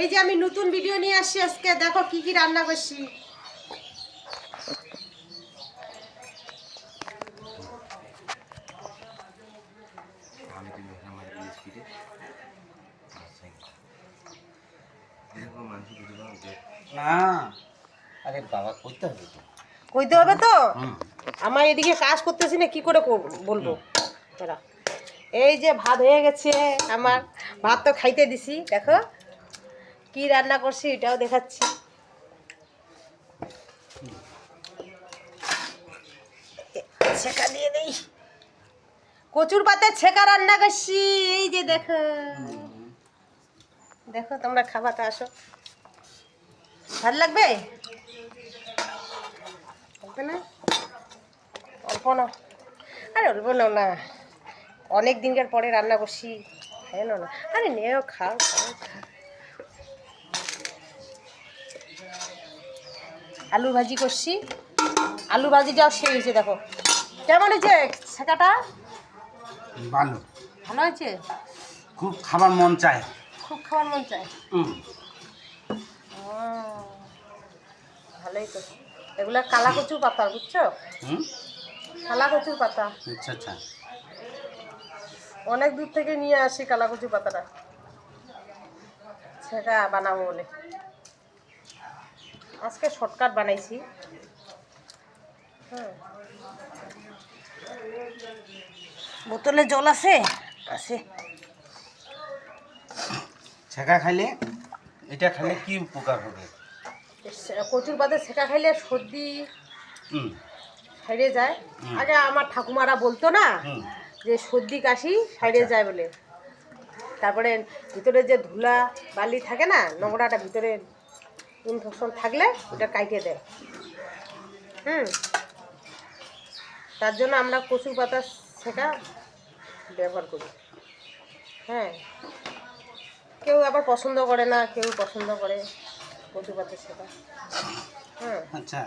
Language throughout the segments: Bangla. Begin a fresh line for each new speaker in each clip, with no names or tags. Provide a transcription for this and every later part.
এই যে আমি নতুন ভিডিও নিয়ে আসছি আজকে দেখো কি কি রান্না করছি।
না আরে বাবা করতে হবে তো।
কইতে হবে তো? আমার এদিকে কাজ করতেছি না কি করে বলব? এই যে ভাত হয়ে গেছে আমার ভাত তো খাইতে দিছি দেখো। কি রান্না করছি এটাও দেখাচ্ছি। ছেঁকা দিয়ে দেই। কচুর পাতে ছেঁকা রান্না করছি, এই যে দেখো। দেখো তোমরা খাবারটা আসো। ভালো লাগবে? না? অল্প না আরে অল্প নাও না। অনেক দিনকার পরে রান্না করছি। না না। আরে নেও, খাও খাও খাও। আলু ভাজি করছি। আলু ভাজিটাও সে হয়েছে দেখো। কেমন হয়েছে ছেঁকাটা
ভালো।
ভালো হয়েছে?
খুব খাবার মন চায়।
খুব খাওয়ার মন চায়?
হুম।
ভালোই তো। এগুলা কালা কচুর পাতা বুঝছ? কালা কচুর পাতা।
আচ্ছা আচ্ছা।
অনেক দূর থেকে নিয়ে আসি কালাকুচি পাতাটা। সেটা বানাবো বলে। আজকে শর্টকাট বানাইছি। বোতলে জল আছে? আছে।
ছেঁকা খাইলে এটা খাইলে কি উপকার হবে?
কচুর পাতে সেটা খাইলে সর্দি সাইডে যায়। আগে আমার ঠাকুমারা বলতো না যে সর্দি কাশি সাইডে
আচ্ছা।
যায় বলে। তারপরে ভিতরে যে ধুলা বালি থাকে না নোংরাটা ভিতরে ইনফেকশন থাকলে ওটা কাইটে দেয়। হুম। তার জন্য আমরা কচুর পাতা সেটা ব্যবহার করি। হ্যাঁ। কেউ আবার পছন্দ করে না কেউ পছন্দ করে কচু পাতা সেটা। হ্যাঁ
আচ্ছা।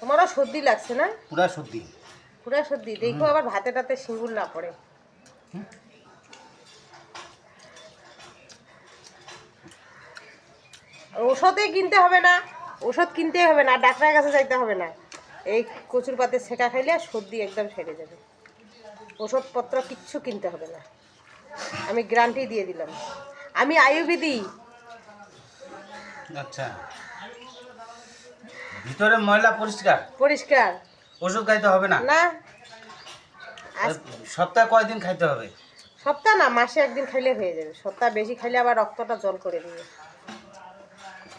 তোমারও সর্দি লাগছে না?
পুরা সত্যি
পুরা সর্দি। দেখো আবার ভাতে টাতে সিঙ্গুর না পড়ে। ওষুধে কিনতে হবে না। ওষুধ কিনতে হবে না ডাক্তারের কাছে যাইতে হবে না। এই কচুর পাতে সেকা খাইলে সর্দি একদম সেরে যাবে। ওষুধপত্র কিচ্ছু কিনতে হবে না। আমি গ্যারান্টি দিয়ে দিলাম। আমি আয়ুর্বেদি।
আচ্ছা। ভিতরে ময়লা পরিষ্কার?
পরিষ্কার।
ওষুধ খাইতে হবে না?
না।
সপ্তাহে কয়দিন খাইতে হবে?
সপ্তাহ না মাসে একদিন খাইলে হয়ে যাবে। সপ্তাহ বেশি খাইলে আবার রক্তটা জল করে দিবে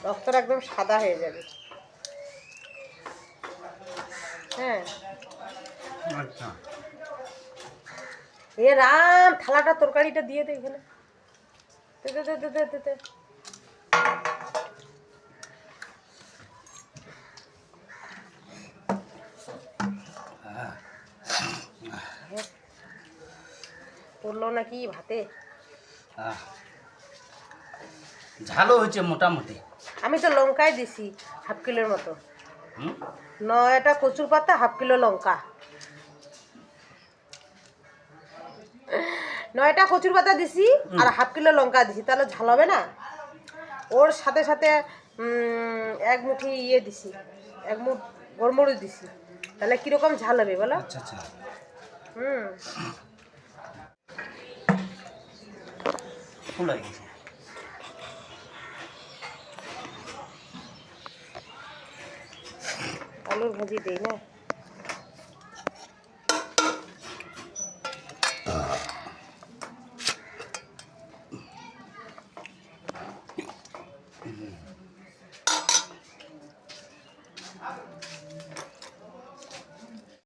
রক্তটা একদম সাদা হয়ে যাবে। হ্যাঁ।
আচ্ছা।
এ রাম থালাটা তরকারিটা দিয়ে দে এখানে। দে, দে, দে, দে, দে। পড়ল নাকি ভাতে।
ঝালও হয়েছে মোটামুটি।
আমি তো লঙ্কাই দিছি হাফ কিলোর মতো। নয়টা কচুর পাতা হাফ কিলো লঙ্কা। নয়টা কচুর পাতা দিছি আর হাফ কিলো লঙ্কা দিছি তাহলে ঝাল হবে না? ওর সাথে সাথে এক মুঠি ইয়ে দিছি এক মুঠ গোলমরিচ দিছি। তাহলে কীরকম ঝাল হবে বলো?
আচ্ছা আচ্ছা।
হুম।
ফুল হয়ে গেছে
আলুর